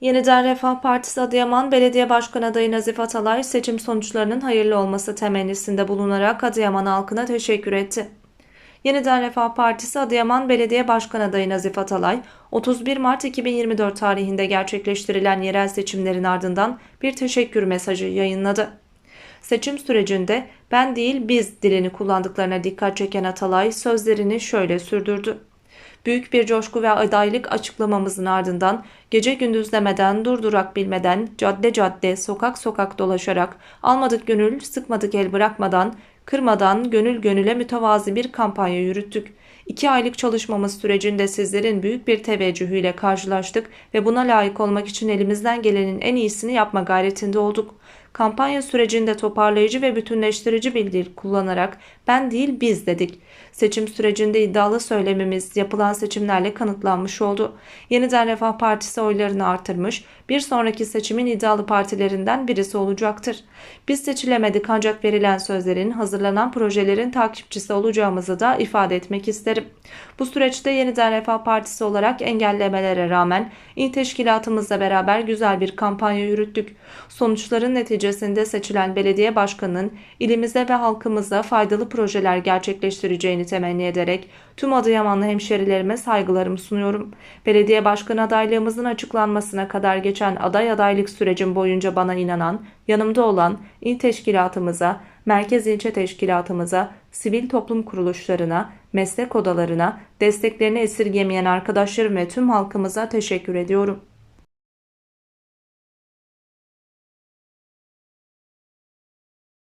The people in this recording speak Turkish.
Yeniden Refah Partisi Adıyaman Belediye Başkan adayı Nazif Atalay seçim sonuçlarının hayırlı olması temennisinde bulunarak Adıyaman halkına teşekkür etti. Yeniden Refah Partisi Adıyaman Belediye Başkan adayı Nazif Atalay, 31 Mart 2024 tarihinde gerçekleştirilen yerel seçimlerin ardından bir teşekkür mesajı yayınladı. Seçim sürecinde ben değil biz dilini kullandıklarına dikkat çeken Atalay sözlerini şöyle sürdürdü. Büyük bir coşku ve adaylık açıklamamızın ardından gece gündüz demeden durdurak bilmeden cadde cadde sokak sokak dolaşarak almadık gönül sıkmadık el bırakmadan kırmadan gönül gönüle mütevazi bir kampanya yürüttük. İki aylık çalışmamız sürecinde sizlerin büyük bir teveccühüyle karşılaştık ve buna layık olmak için elimizden gelenin en iyisini yapma gayretinde olduk. Kampanya sürecinde toparlayıcı ve bütünleştirici bir dil kullanarak ben değil biz dedik. Seçim sürecinde iddialı söylemimiz yapılan seçimlerle kanıtlanmış oldu. Yeniden Refah Partisi oylarını artırmış, bir sonraki seçimin iddialı partilerinden birisi olacaktır. Biz seçilemedik ancak verilen sözlerin, hazırlanan projelerin takipçisi olacağımızı da ifade etmek isterim. Bu süreçte Yeniden Refah Partisi olarak engellemelere rağmen İl Teşkilatımızla beraber güzel bir kampanya yürüttük. Sonuçların neticesinde seçilen belediye başkanının ilimize ve halkımıza faydalı projeler gerçekleştireceğini temenni ederek tüm Adıyamanlı hemşerilerime saygılarımı sunuyorum. Belediye başkanı adaylığımızın açıklanmasına kadar geçen aday adaylık sürecim boyunca bana inanan, yanımda olan il teşkilatımıza, merkez ilçe teşkilatımıza, sivil toplum kuruluşlarına, meslek odalarına, desteklerini esirgemeyen arkadaşlarım ve tüm halkımıza teşekkür ediyorum.